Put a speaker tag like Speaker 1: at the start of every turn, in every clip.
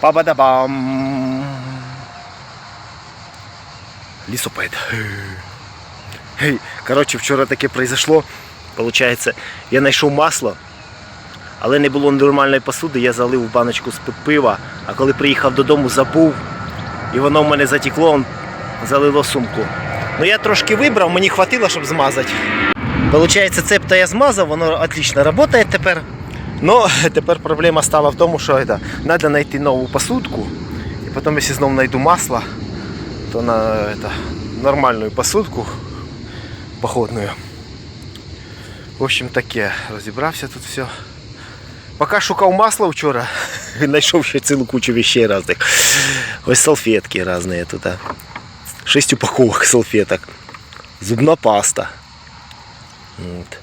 Speaker 1: Па-ба-да-бам. Лісопед. Гей, коротше, вчора таке произошло. Получається, я знайшов масло, але не було нормальної посуди, я залив баночку з-під пива, а коли приїхав додому, забув, і воно в мене затекло, залило сумку. Ну я трошки вибрав, мені хватило, щоб змазати. Получається, цепта я змазав, воно отлично працює тепер. Но тепер проблема стала в тому, що это, треба знайти нову посудку. І потім, якщо знову знайду масло, то на это, нормальную посудку походную. В общем таке, розібрався тут все. Поки шукав масло вчора, знайшов ще цілу кучу вещей різних. Ось салфетки різні тут. Шість упаковок салфеток. Зубна паста. От.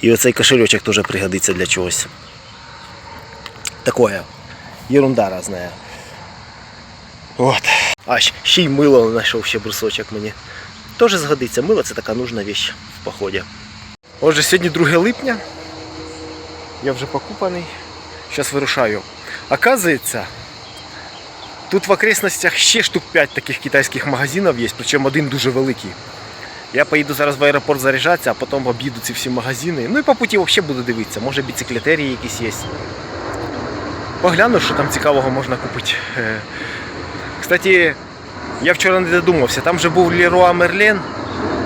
Speaker 1: І оцей кошелечок теж пригодиться для чогось. Такое. Ерунда різна. От. А ще й мило знайшов ще брусочок мені. Теж згодиться. Мило це така нужна вещь в поході. Отже, сьогодні 2 липня. Я вже покупаний. Зараз вирушаю. Оказується, тут в окрестностях ще штук 5 таких китайських магазинів є, причому один дуже великий. Я поїду зараз в аеропорт заряджатися, а потім об'їду ці всі магазини. Ну і по путі взагалі буду дивитися. Може біциклетерії якісь є. Погляну, що там цікавого можна купити. Е, Кстати, я вчора не додумався, там же був Леруа Мерлен,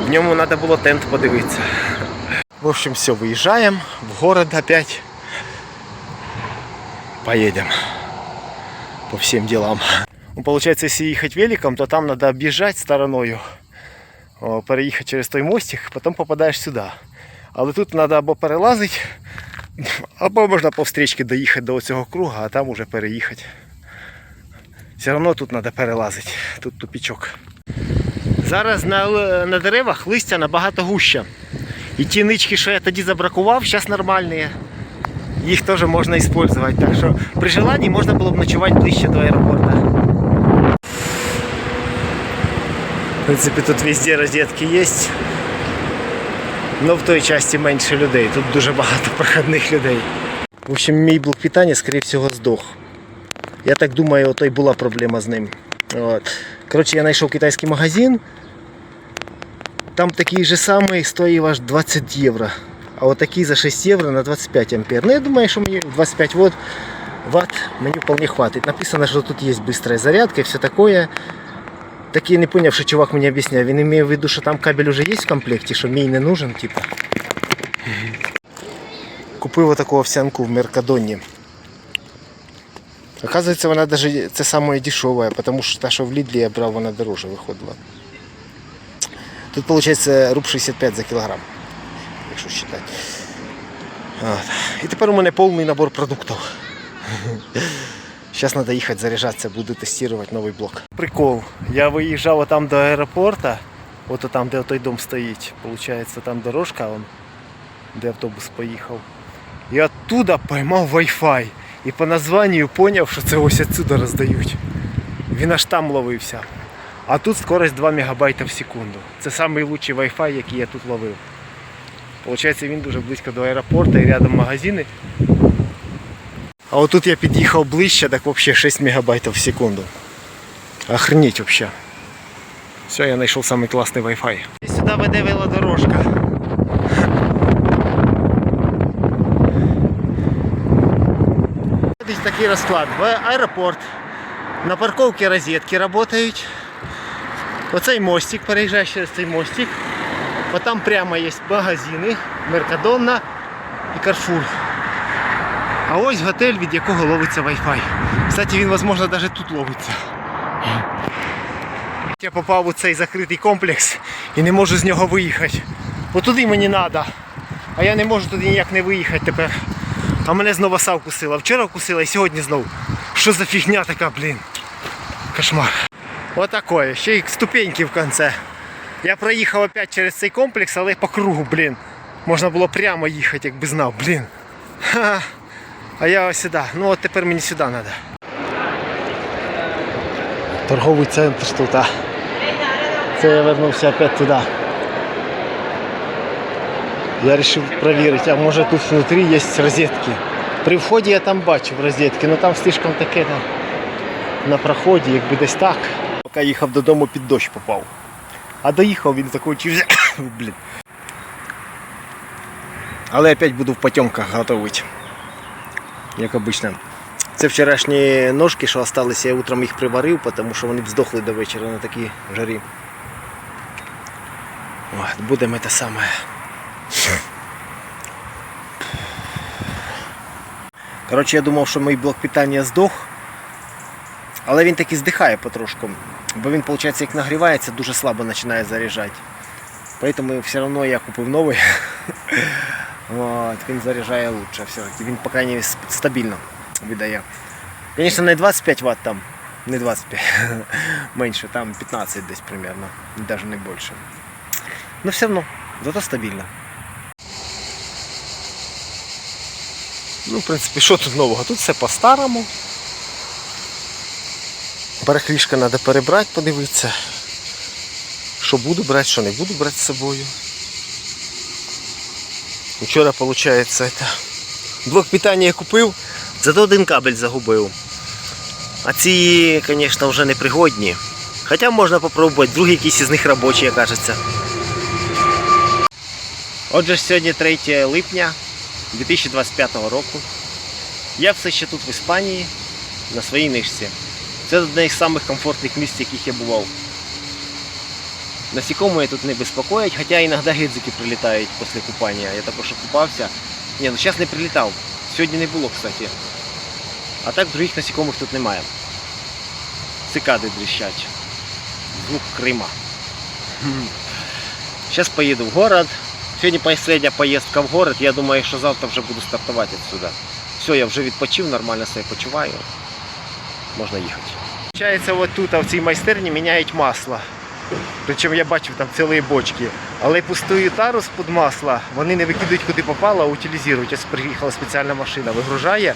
Speaker 1: в ньому треба було тент подивитися. В общем, все, виїжджаємо в город опять. Поедем по всем делам. Ну, получается, если ехать великом, то там надо объезжать стороною, переїхати через той мостик, потім попадаєш сюди. Але тут треба або перелазити, або можна по встрічці доїхати до цього круга, а там уже переїхати. Все одно тут треба перелазити, тут тупічок. Зараз на, на деревах листя набагато гуще. І ті нички, що я тоді забракував, зараз нормальні. Їх теж можна використовувати. Так що при желанні можна було б ночувати ближче до аеропорту. В принципі, тут везде розетки є. Но в той часті менше людей. Тут дуже багато проходних людей. В общем, мій блок питання, скоріше всього, здох. Я так думаю, ото й була проблема з ним. От. Коротше, я знайшов китайський магазин. Там такий же самий стоїв аж 20 євро. А от такий за 6 євро на 25 ампер. Ну я думаю, що мені 25 ватт, ватт мені вполне хватить. Написано, що тут є быстрая зарядка і все такое. Так я не поняв, що чувак мені об'ясняв. Він має в виду, що там кабель уже є в комплекті, що мій не нужен, типа. Купив отаку овсянку в Меркадоні. Оказується, вона даже це саме дешева, тому що та, що в Лідлі я брав, вона дороже виходила. Тут виходить руб 65 за кілограм, якщо вважати. І тепер у мене повний набор продуктів. Зараз треба їхати заряджатися, буду тестувати новий блок. Прикол. Я виїжджав там до аеропорту, от там, де той дом стоїть. Получається, там дорожка, вон, де автобус поїхав. І оттуда поймав Wi-Fi. І по названню зрозумів, що це ось отсюда роздають. Він аж там ловився. А тут скорость 2 МБ в секунду. Це найкращий Wi-Fi, який я тут ловив. Получається, він дуже близько до аеропорту і рядом магазини. А отут я під'їхав ближче, так взагалі 6 МБ в секунду. Охренеть вообще. Все, я знайшов самий класний Wi-Fi. Сюди веде велодорожка. Десь такий розклад. В аеропорт. На парковці розетки працюють. Оцей мостик, переїжджаєш через цей мостик. Потім прямо є магазини, Меркадонна і Карфур. А ось готель, від якого ловиться Wi-Fi. Кстати, він, можливо, навіть тут ловиться. Я попав у цей закритий комплекс і не можу з нього виїхати. Бо туди мені треба. А я не можу туди ніяк не виїхати тепер. А мене знову сав кусила. Вчора вкусила і сьогодні знову. Що за фігня така, блін? Кошмар. Отакое. Ще й ступеньки в кінці. Я проїхав опять через цей комплекс, але по кругу, блін. Можна було прямо їхати, якби знав, блін. Ха. А я ось сюди. Ну от тепер мені сюди треба. Торговий центр тут. а. Це я вернувся опять туди. Я вирішив перевірити, а може тут внутрі є розетки. При вході я там бачив розетки, але там слишком таке там на проході, якби десь так. Поки їхав додому, під дощ попав. А доїхав він закінчився. Блін. Але опять буду в потемках готувати. Як обично. Це вчорашні ножки, що залишилися, я утром їх приварив, тому що вони б здохли до вечора на такій жарі. От, будемо те саме. Коротше, я думав, що мій блок питання здох, але він таки здихає потрошку. Бо він, виходить, як нагрівається, дуже слабо починає заряджати. Поэтому все одно я купив новий. От, він заряджає лучше все-таки. Він, по крайней мере, стабільно видає. Звісно, не 25 Вт там, не 25, менше, там 15 десь примерно, навіть не більше. Но все одно, зато стабільно. Ну, в принципі, що тут нового? Тут все по-старому. Перехрішка треба перебрати, подивитися. Що буду брати, що не буду брати з собою. Вчора, виходить, это... блок питання я купив, зато один кабель загубив. А ці, звісно, вже не пригодні. Хоча можна спробувати, другий якийсь із них робочий, як кажеться. Отже, сьогодні 3 липня 2025 року. Я все ще тут в Іспанії на своїй нишці. Це одне з самих місць, яких я бував. Насікомые тут не беспокоять, хотя іноді гидзики прилітають після купання. Я також купався. Ні, ну зараз не прилітав. Сьогодні не було, кстати. А так других насікомих тут немає. Цикади дріщать. Звук Крима. Зараз поїду в город. Сьогодні последня поїздка в город. Я думаю, що завтра вже буду стартувати відсюди. Все, я вже відпочив, нормально себе почуваю. Можна їхати. Получається, от тут, в цій майстерні міняють масло. Причому я бачив там цілі бочки. Але пустую тару з-під масла вони не викидають куди попало, а утилізують. Ось приїхала спеціальна машина, вигружає,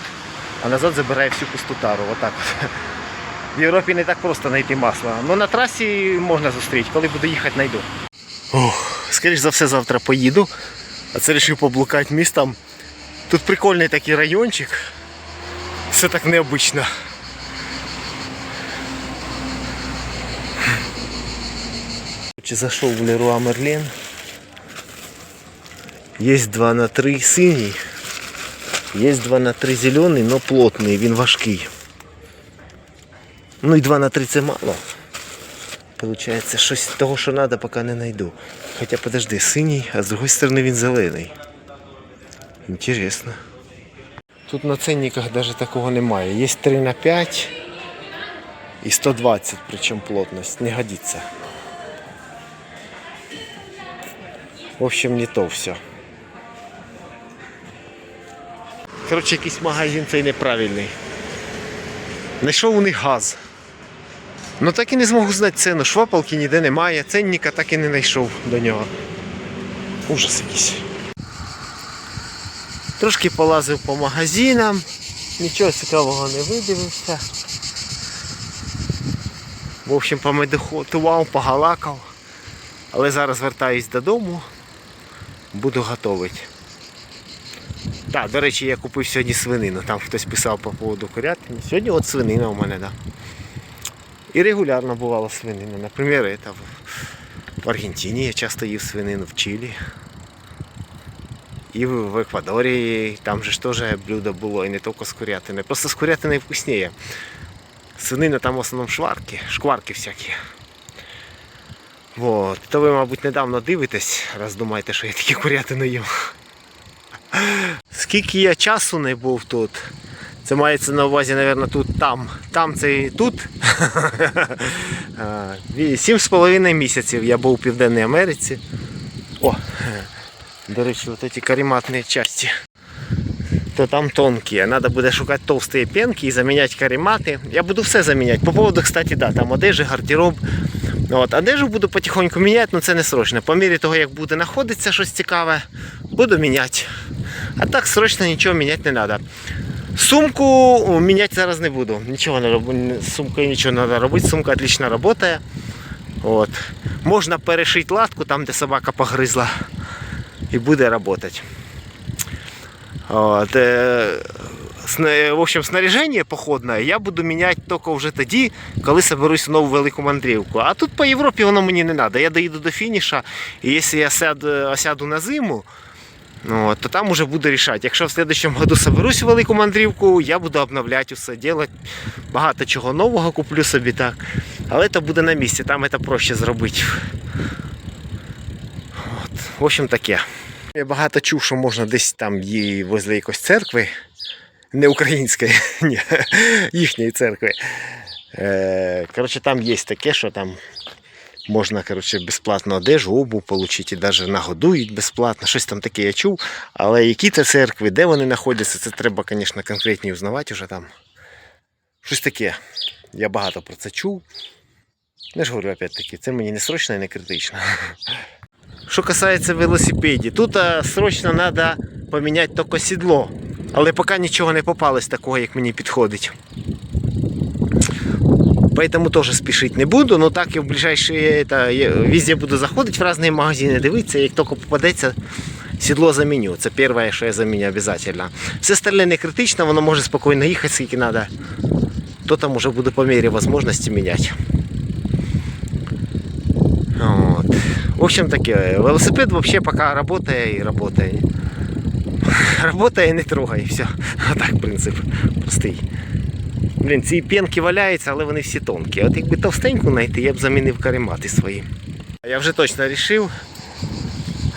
Speaker 1: а назад забирає всю пусту тару. Отак от. В Європі не так просто знайти масло. Ну на трасі можна зустріти, коли буду їхати, знайду. Ох, скоріш за все завтра поїду. А це вирішив поблукати містом. Тут прикольний такий райончик. Все так необично. Чи зайшов в Леруа Мерлен. Є 2 на 3 синій. Є 2 на 3 зелений, але плотний, він важкий. Ну і 2 на 3 це мало. Получається, щось того, що треба, поки не знайду. Хоча подожди, синій, а з другої сторони він зелений. Інтересно. Тут на ценниках навіть такого немає. Є 3 на 5 і 120, причому плотність. Не годиться. В общем, не то все. Коротше, якийсь магазин цей неправильний. Знайшов у них газ. Ну так і не зможу знати ціну. Швапалки ніде немає, ценника так і не знайшов до нього. Ужас якийсь. Трошки полазив по магазинам, нічого цікавого не видивився. В общем, помедитував, погалакав. Але зараз вертаюсь додому, буду готувати. Так, до речі, я купив сьогодні свинину. Там хтось писав по поводу курятини. Сьогодні от свинина у мене. Да. І регулярно бувала свинина. Наприклад, это в- Аргентині я часто їв свинину, в Чилі. І в Еквадорі там же ж теж блюдо було, і не тільки з курятини. Просто з курятиною вкусніше. Свинина там в основному шварки, шкварки всякі. Вот. То ви, мабуть, недавно дивитесь, раз думаєте, що я такі курятину їм. Скільки я часу не був тут. Це мається на увазі, мабуть, тут там. Там це і тут. Сім з половиною місяців я був у Південній Америці. О, до речі, от ці карематні часті. То там тонкі. Треба буде шукати товсті пенки і заміняти каремати. Я буду все заміняти. По поводу, кстати, да, там одежі, гардероб. От, одежу буду потихоньку міняти, але це не срочно. По мірі того, як буде знаходитися щось цікаве, буду міняти. А так срочно нічого міняти не треба. Сумку міняти зараз не буду. Нічого не роблю. З сумкою нічого не треба робити. Сумка отлично працює. От. Можна перешити латку там, де собака погризла. і буде працювати. От, е, в общем, снаряжение походне я буду міняти тільки вже тоді, коли соберусь нову велику мандрівку. А тут по Європі воно мені не треба. Я доїду до фініша, і якщо я сяду, осяду на зиму, ну, то там уже буду рішати. Якщо в следующем году соберусь в велику мандрівку, я буду обновляти усе, делать багато чого нового куплю собі так. Але це буде на місці, там це проще зробити. От. В общем, таке. Я багато чув, що можна десь там її возле якоїсь церкви, не української, ні, їхньої церкви. Е, коротше, там є таке, що там можна коротше, безплатно одежу, обув отримати, і навіть нагодують безплатно. Щось там таке я чув. Але які це церкви, де вони знаходяться, це треба, звісно, конкретні узнавати вже там. Щось таке. Я багато про це чув. Я ж говорю, опять-таки, це мені не срочно і не критично. Що касається велосипедів, тут срочно треба поміняти тільки сідло. Але поки нічого не попалось такого, як мені підходить. Поэтому теж спішити не буду, но так і в ближайші, это, везде буду заходити в різні магазини, дивитися, як тільки попадеться, сідло заміню. Це перше, що я заміню обов'язково. Все остальне не критично, воно може спокійно їхати, скільки треба. То там уже буду по мірі можливості міняти. Вот. В общем таке, велосипед вообще пока работает и работает. Работає не трогай, все. Отак принцип простий. Блін, ці пенки валяються, але вони всі тонкі. От якби товстеньку знайти, я б замінив каремати свої. Я вже точно вирішив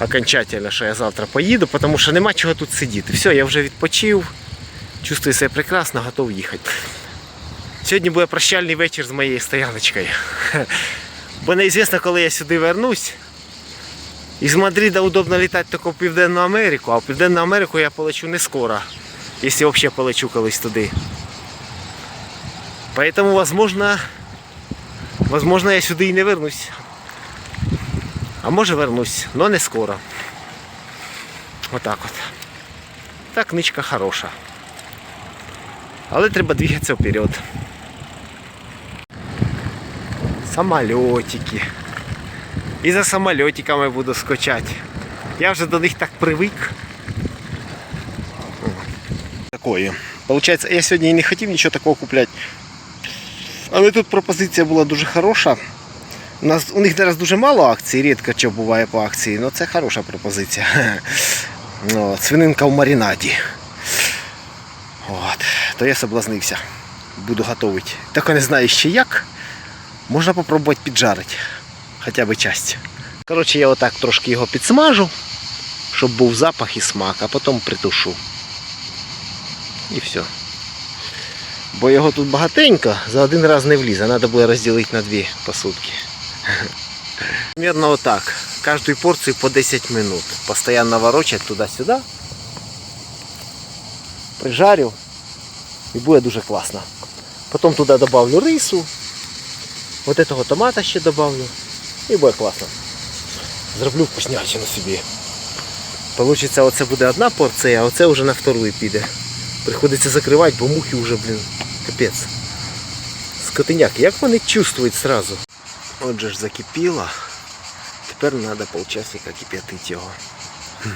Speaker 1: окончательно, що я завтра поїду, тому що нема чого тут сидіти. Все, я вже відпочив, чувствую себе прекрасно, готов їхати. Сьогодні буде прощальний вечір з моєю стояночкою. Бо неізвісно, коли я сюди вернусь. Із Мадрида удобно літати тільки в Південну Америку, а в Південну Америку я полечу не скоро, якщо взагалі полечу колись туди. Поэтому, возможно, возможно, я сюди і не вернусь. А може вернусь, но не скоро. Отак от. Так ничка хороша. Але треба двигатися вперед. Самолетики. І за самолетиками буду скачати. Я вже до них так привик. Такої. Получається, я сьогодні і не хотів нічого такого купляти. Але тут пропозиція була дуже хороша. У, нас, у них зараз дуже мало акцій, рідко що буває по акції, але це хороша пропозиція. Ну, От, свининка в маринаді. От. То я соблазнився. Буду готувати. Тільки не знаю ще як. Можна попробувати піджарити. Хоча б часть. Коротше, я отак трошки його підсмажу, щоб був запах і смак, а потім притушу. І все. Бо його тут багатенько, за один раз не влізе, треба буде розділити на дві посудки. Примерно отак. Кожну порцію по 10 минут. Постоянно ворочать туди-сюди. Прижарю. І буде дуже класно. Потім туди додавлю рису. Вот этого томата ще добавлю. І буде класно. Зроблю вкуснячину собі. Получиться, оце буде одна порція, а оце вже на вторую піде. Приходиться закривати, бо мухи вже, блін, капець. Скотиняк, як вони чувствують сразу? Отже ж закипіло. Тепер треба полчасика кип'ятити його.